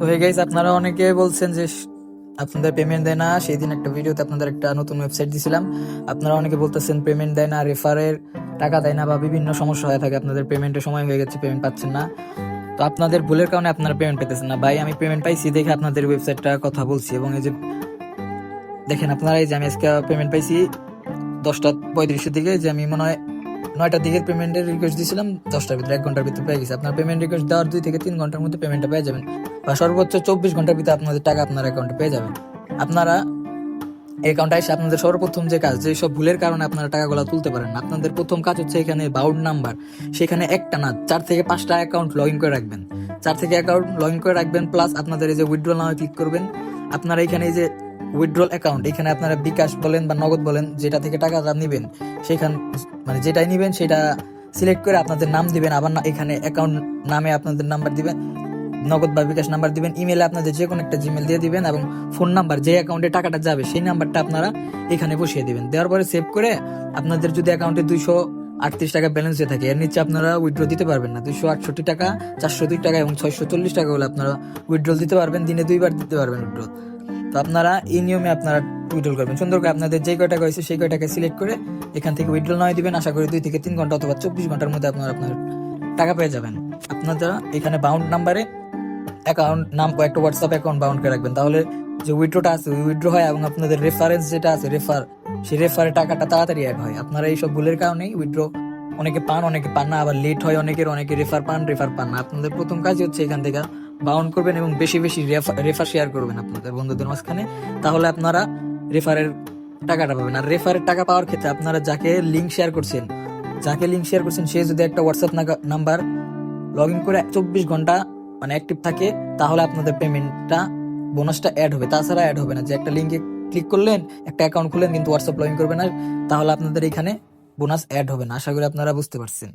তো হয়ে গেছে। আপনারা অনেকে বলছেন যে, আপনাদের পেমেন্ট দেয় না। সেই দিন একটা ভিডিওতে আপনাদের একটা নতুন ওয়েবসাইট দিছিলাম। আপনারা অনেকে বলতেছেন পেমেন্ট দেয় না রেফারের টাকা দেয় না বা বিভিন্ন সমস্যা হয়ে থাকে। আপনাদের পেমেন্টের সময় হয়ে গেছে পেমেন্ট পাচ্ছেন না। তো আপনাদের ভুলের কারণে আপনারা পেমেন্ট পেতেছেন না। ভাই, আমি পেমেন্ট পাইছি দেখে আপনাদের ওয়েবসাইটটা কথা বলছি এবং এই যে, দেখেন আপনারা এই যে আমি আজকে পেমেন্ট পাইছি দশটা পঁয়ত্রিশের দিকে, যে আমি মনে হয় নয়টার দিকে পেমেন্টের রিকোয়েস্ট দিয়েছিলাম দশটার ভিতরে এক ঘণ্টার ভিতরে পেয়ে গেছি। আপনার পেমেন্ট রিকোয়েস্ট দেওয়ার দুই থেকে তিন ঘণ্টার মধ্যে পেমেন্টটা পেয়ে যাবেন। বা সর্বোচ্চ চব্বিশ ঘণ্টার ভিতরে আপনাদের টাকা আপনার অ্যাকাউন্টে পেয়ে যাবেন। আপনারা অ্যাকাউন্টে এসে আপনাদের সর্বপ্রথম যে কাজ, যে সব ভুলের কারণে আপনারা টাকাগুলো তুলতে পারেন আপনাদের প্রথম কাজ হচ্ছে এখানে বাউড নাম্বার সেখানে একটা না, চার থেকে পাঁচটা অ্যাকাউন্ট লগ ইন করে রাখবেন। চার থেকে অ্যাকাউন্ট লগ ইন করে রাখবেন প্লাস আপনাদের এই যে উইথড্রল নামে ক্লিক করবেন। আপনারা এখানে এই যে উইথড্রল অ্যাকাউন্ট এখানে আপনারা বিকাশ বলেন বা নগদ বলেন, যেটা থেকে টাকাটা নেবেন, সেখান মানে যেটাই নেবেন, সেটা সিলেক্ট করে আপনাদের নাম দিবেন, আবার এখানে অ্যাকাউন্ট নামে আপনাদের নাম্বার দিবেন, নগদ বা বিকাশ নাম্বার দিবেন ইমেলে আপনাদের যে কোনো একটা জিমেল দিয়ে দিবেন এবং ফোন নাম্বার যে অ্যাকাউন্টে টাকাটা যাবে, সেই নাম্বারটা আপনারা এখানে বসিয়ে দিবেন। দেওয়ার পরে সেভ করে আপনাদের যদি অ্যাকাউন্টে দুইশো আটত্রিশ টাকা ব্যালেন্স হয়ে থাকে, এর নিচে আপনারা উইথড্র দিতে পারবেন না। দুইশো আটষট্টি টাকা, চারশো দুই টাকা এবং ছয়শো চল্লিশ টাকা হলে আপনারা উইথড্রল দিতে পারবেন, দিনে দুইবার দিতে পারবেন উইথড্রল তো আপনারা এই নিয়মে আপনারা উইথড্রল করবেন। সুন্দর করে আপনাদের যে কয় টাকা হয়েছে সেই কয় টাকা সিলেক্ট করে এখান থেকে উইথড্রল নয় দিবেন। আশা করি দুই থেকে তিন ঘণ্টা অথবা চব্বিশ ঘণ্টার মধ্যে আপনারা আপনার টাকা পেয়ে যাবেন। আপনারা এখানে বাউন্ড নাম্বারে অ্যাকাউন্ট নাম একটা হোয়াটসঅ্যাপ অ্যাকাউন্ট বাউন্ড করে রাখবেন। তাহলে যে উইড্রোটা আছে, ওই উইথড্র হয় এবং আপনাদের রেফারেন্স যেটা আছে রেফার সেই রেফারে টাকাটা তাড়াতাড়ি অ্যাড হয়। আপনারা এইসব ভুলের কারণেই উইথড্র অনেকে পান অনেকে পান না, আবার লেট হয় অনেকের, অনেকে রেফার পান রেফার পান না। আপনাদের প্রথম কাজই হচ্ছে এখান থেকে বাউন্ড করবেন এবং বেশি বেশি রেফার শেয়ার করবেন আপনাদের বন্ধুদের মাঝখানে। তাহলে আপনারা রেফারের টাকাটা পাবেন। আর রেফারের টাকা পাওয়ার ক্ষেত্রে আপনারা যাকে লিঙ্ক শেয়ার করছেন, যাকে লিঙ্ক শেয়ার করছেন, সে যদি একটা হোয়াটসঅ্যাপ নাম্বার লগ ইন করে চব্বিশ ঘণ্টা মানে অ্যাক্টিভ থাকে, তাহলে আপনাদের পেমেন্টটা বোনাসটা অ্যাড হবে। তাছাড়া অ্যাড হবে না। যে একটা লিঙ্কে ক্লিক করলেন, একটা অ্যাকাউন্ট খুললেন, কিন্তু হোয়াটসঅ্যাপ লগ ইন করবেন না, তাহলে আপনাদের এখানে বোনাস অ্যাড হবে না আশা করি আপনারা বুঝতে পারছেন।